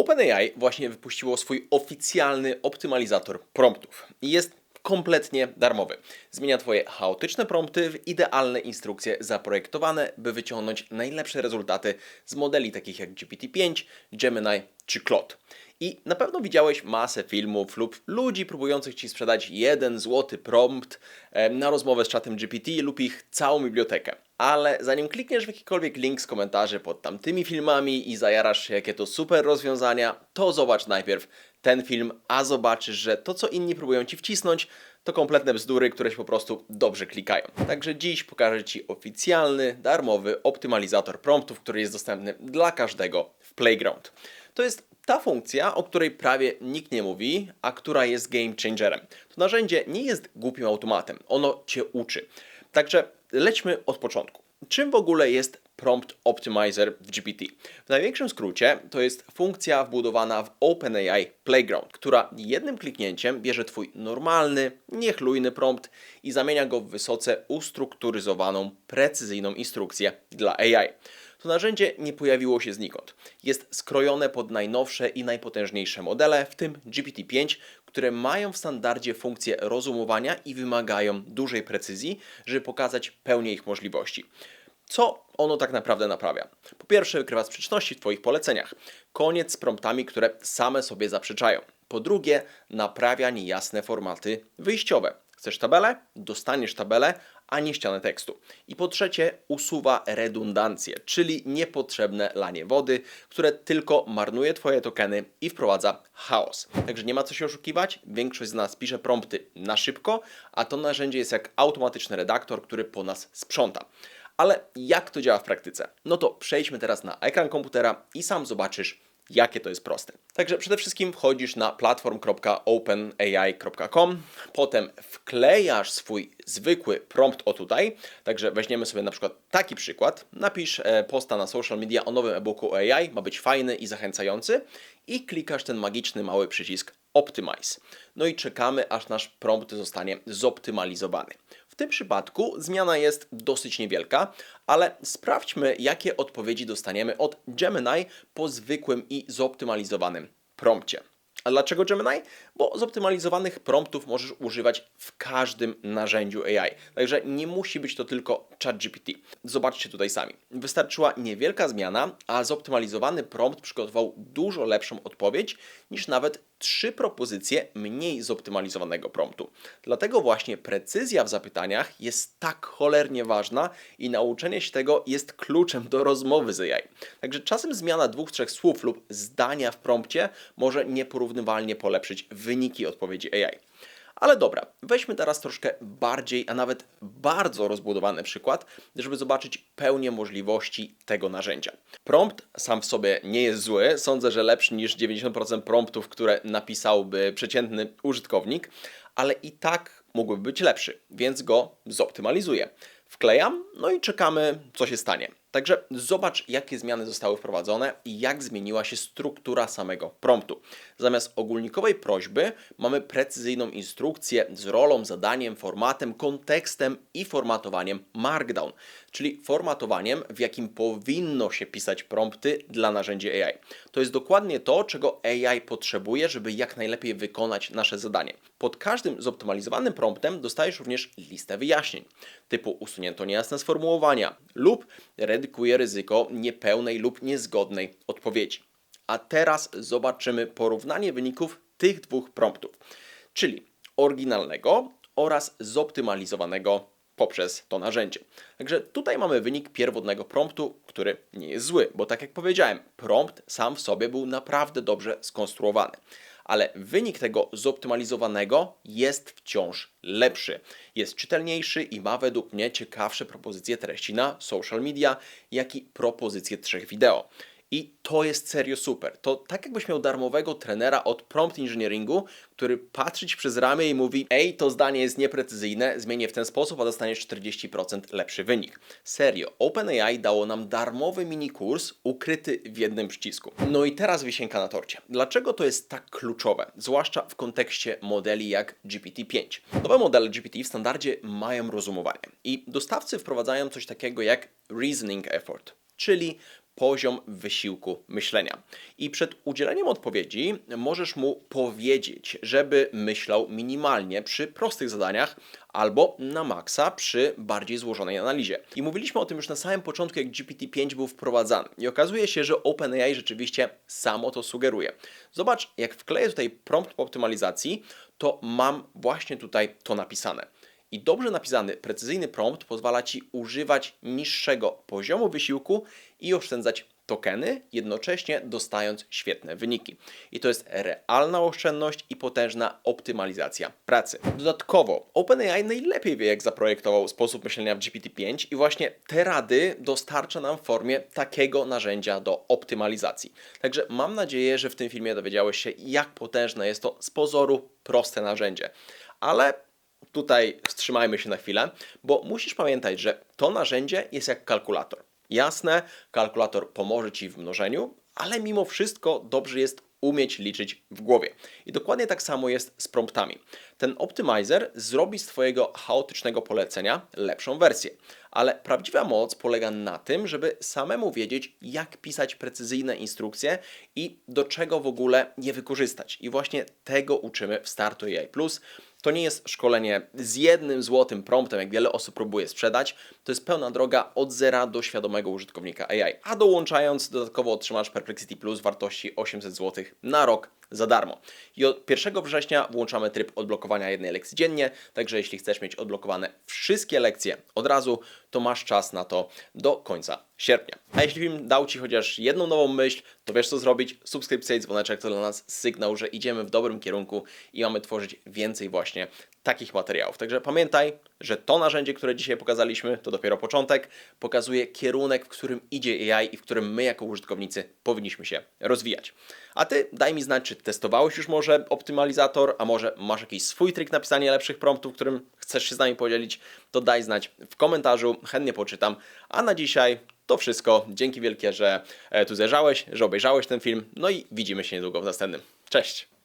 OpenAI właśnie wypuściło swój oficjalny optymalizator promptów i jest kompletnie darmowy. Zmienia Twoje chaotyczne prompty w idealne instrukcje zaprojektowane, by wyciągnąć najlepsze rezultaty z modeli takich jak GPT-5, Gemini czy Claude. I na pewno widziałeś masę filmów lub ludzi próbujących Ci sprzedać jeden złoty prompt na rozmowę z czatem GPT lub ich całą bibliotekę. Ale zanim klikniesz w jakikolwiek link z komentarzy pod tamtymi filmami i zajarasz się, jakie to super rozwiązania, to zobacz najpierw ten film, a zobaczysz, że to, co inni próbują Ci wcisnąć, to kompletne bzdury, które się po prostu dobrze klikają. Także dziś pokażę Ci oficjalny, darmowy optymalizator promptów, który jest dostępny dla każdego w Playground. To jest ta funkcja, o której prawie nikt nie mówi, a która jest game changerem. To narzędzie nie jest głupim automatem, ono Cię uczy. Także lećmy od początku. Czym w ogóle jest Prompt Optimizer w GPT? W największym skrócie to jest funkcja wbudowana w OpenAI Playground, która jednym kliknięciem bierze Twój normalny, niechlujny prompt i zamienia go w wysoce ustrukturyzowaną, precyzyjną instrukcję dla AI. To narzędzie nie pojawiło się znikąd. Jest skrojone pod najnowsze i najpotężniejsze modele, w tym GPT-5, które mają w standardzie funkcję rozumowania i wymagają dużej precyzji, żeby pokazać pełnię ich możliwości. Co ono tak naprawdę naprawia? Po pierwsze, wykrywa sprzeczności w Twoich poleceniach. Koniec z promptami, które same sobie zaprzeczają. Po drugie, naprawia niejasne formaty wyjściowe. Chcesz tabelę? Dostaniesz tabelę, a nie ścianę tekstu. I po trzecie, usuwa redundancję, czyli niepotrzebne lanie wody, które tylko marnuje Twoje tokeny i wprowadza chaos. Także nie ma co się oszukiwać, większość z nas pisze prompty na szybko, a to narzędzie jest jak automatyczny redaktor, który po nas sprząta. Ale jak to działa w praktyce? No to przejdźmy teraz na ekran komputera i sam zobaczysz, jakie to jest proste. Także przede wszystkim wchodzisz na platform.openai.com, potem wklejasz swój zwykły prompt o tutaj. Także weźmiemy sobie na przykład taki przykład. Napisz e, posta na social media o nowym e-booku AI, ma być fajny i zachęcający i klikasz ten magiczny mały przycisk Optimize. No i czekamy, aż nasz prompt zostanie zoptymalizowany. Tym przypadku zmiana jest dosyć niewielka, ale sprawdźmy, jakie odpowiedzi dostaniemy od Gemini po zwykłym i zoptymalizowanym prompcie. A dlaczego Gemini? Bo zoptymalizowanych promptów możesz używać w każdym narzędziu AI. Także nie musi być to tylko ChatGPT. Zobaczcie tutaj sami. Wystarczyła niewielka zmiana, a zoptymalizowany prompt przygotował dużo lepszą odpowiedź niż nawet trzy propozycje mniej zoptymalizowanego promptu. Dlatego właśnie precyzja w zapytaniach jest tak cholernie ważna i nauczenie się tego jest kluczem do rozmowy z AI. Także czasem zmiana dwóch, trzech słów lub zdania w prompcie może nieporównywalnie polepszyć wyniki odpowiedzi AI. Ale dobra, weźmy teraz troszkę bardziej, a nawet bardzo rozbudowany przykład, żeby zobaczyć pełnię możliwości tego narzędzia. Prompt sam w sobie nie jest zły, sądzę, że lepszy niż 90% promptów, które napisałby przeciętny użytkownik, ale i tak mógłby być lepszy, więc go zoptymalizuję. Wklejam, no i czekamy, co się stanie. Także zobacz, jakie zmiany zostały wprowadzone i jak zmieniła się struktura samego promptu. Zamiast ogólnikowej prośby mamy precyzyjną instrukcję z rolą, zadaniem, formatem, kontekstem i formatowaniem Markdown, czyli formatowaniem, w jakim powinno się pisać prompty dla narzędzi AI. To jest dokładnie to, czego AI potrzebuje, żeby jak najlepiej wykonać nasze zadanie. Pod każdym zoptymalizowanym promptem dostajesz również listę wyjaśnień, typu usunięto niejasne sformułowania lub redykuje ryzyko niepełnej lub niezgodnej odpowiedzi. A teraz zobaczymy porównanie wyników tych dwóch promptów, czyli oryginalnego oraz zoptymalizowanego poprzez to narzędzie. Także tutaj mamy wynik pierwotnego promptu, który nie jest zły, bo tak jak powiedziałem, prompt sam w sobie był naprawdę dobrze skonstruowany. Ale wynik tego zoptymalizowanego jest wciąż lepszy. Jest czytelniejszy i ma według mnie ciekawsze propozycje treści na social media, jak i propozycje trzech wideo. I to jest serio super. To tak jakbyś miał darmowego trenera od prompt engineeringu, który patrzy ci przez ramię i mówi: Ej, to zdanie jest nieprecyzyjne, zmienię w ten sposób, a dostaniesz 40% lepszy wynik. Serio, OpenAI dało nam darmowy mini kurs ukryty w jednym przycisku. No i teraz wisienka na torcie. Dlaczego to jest tak kluczowe? Zwłaszcza w kontekście modeli jak GPT-5. Nowe modele GPT w standardzie mają rozumowanie i dostawcy wprowadzają coś takiego jak reasoning effort, czyli poziom wysiłku myślenia. I przed udzieleniem odpowiedzi możesz mu powiedzieć, żeby myślał minimalnie przy prostych zadaniach albo na maksa przy bardziej złożonej analizie. I mówiliśmy o tym już na samym początku, jak GPT-5 był wprowadzany. I okazuje się, że OpenAI rzeczywiście samo to sugeruje. Zobacz, jak wkleję tutaj prompt po optymalizacji, to mam właśnie tutaj to napisane. I dobrze napisany, precyzyjny prompt pozwala Ci używać niższego poziomu wysiłku i oszczędzać tokeny, jednocześnie dostając świetne wyniki. I to jest realna oszczędność i potężna optymalizacja pracy. Dodatkowo, OpenAI najlepiej wie, jak zaprojektował sposób myślenia w GPT-5 i właśnie te rady dostarcza nam w formie takiego narzędzia do optymalizacji. Także mam nadzieję, że w tym filmie dowiedziałeś się, jak potężne jest to z pozoru proste narzędzie. Ale tutaj wstrzymajmy się na chwilę, bo musisz pamiętać, że to narzędzie jest jak kalkulator. Jasne, kalkulator pomoże Ci w mnożeniu, ale mimo wszystko dobrze jest umieć liczyć w głowie. I dokładnie tak samo jest z promptami. Ten optimizer zrobi z Twojego chaotycznego polecenia lepszą wersję. Ale prawdziwa moc polega na tym, żeby samemu wiedzieć, jak pisać precyzyjne instrukcje i do czego w ogóle je wykorzystać. I właśnie tego uczymy w Startu AI Plus. To nie jest szkolenie z jednym złotym promptem, jak wiele osób próbuje sprzedać. To jest pełna droga od zera do świadomego użytkownika AI. A dołączając, dodatkowo otrzymasz Perplexity Plus wartości 800 zł na rok za darmo. I od 1 września włączamy tryb odblokowania jednej lekcji dziennie, także jeśli chcesz mieć odblokowane wszystkie lekcje od razu, to masz czas na to do końca sierpnia. A jeśli film dał Ci chociaż jedną nową myśl, to wiesz co zrobić. Subskrypcja i dzwoneczek to dla nas sygnał, że idziemy w dobrym kierunku i mamy tworzyć więcej właśnie takich materiałów. Także pamiętaj, że to narzędzie, które dzisiaj pokazaliśmy, to dopiero początek, pokazuje kierunek, w którym idzie AI i w którym my jako użytkownicy powinniśmy się rozwijać. A Ty daj mi znać, czy testowałeś już może optymalizator, a może masz jakiś swój trik na pisanie lepszych promptów, którym chcesz się z nami podzielić, to daj znać w komentarzu, chętnie poczytam. A na dzisiaj to wszystko. Dzięki wielkie, że e, tu zajrzałeś, że obejrzałeś ten film. No i widzimy się niedługo w następnym. Cześć!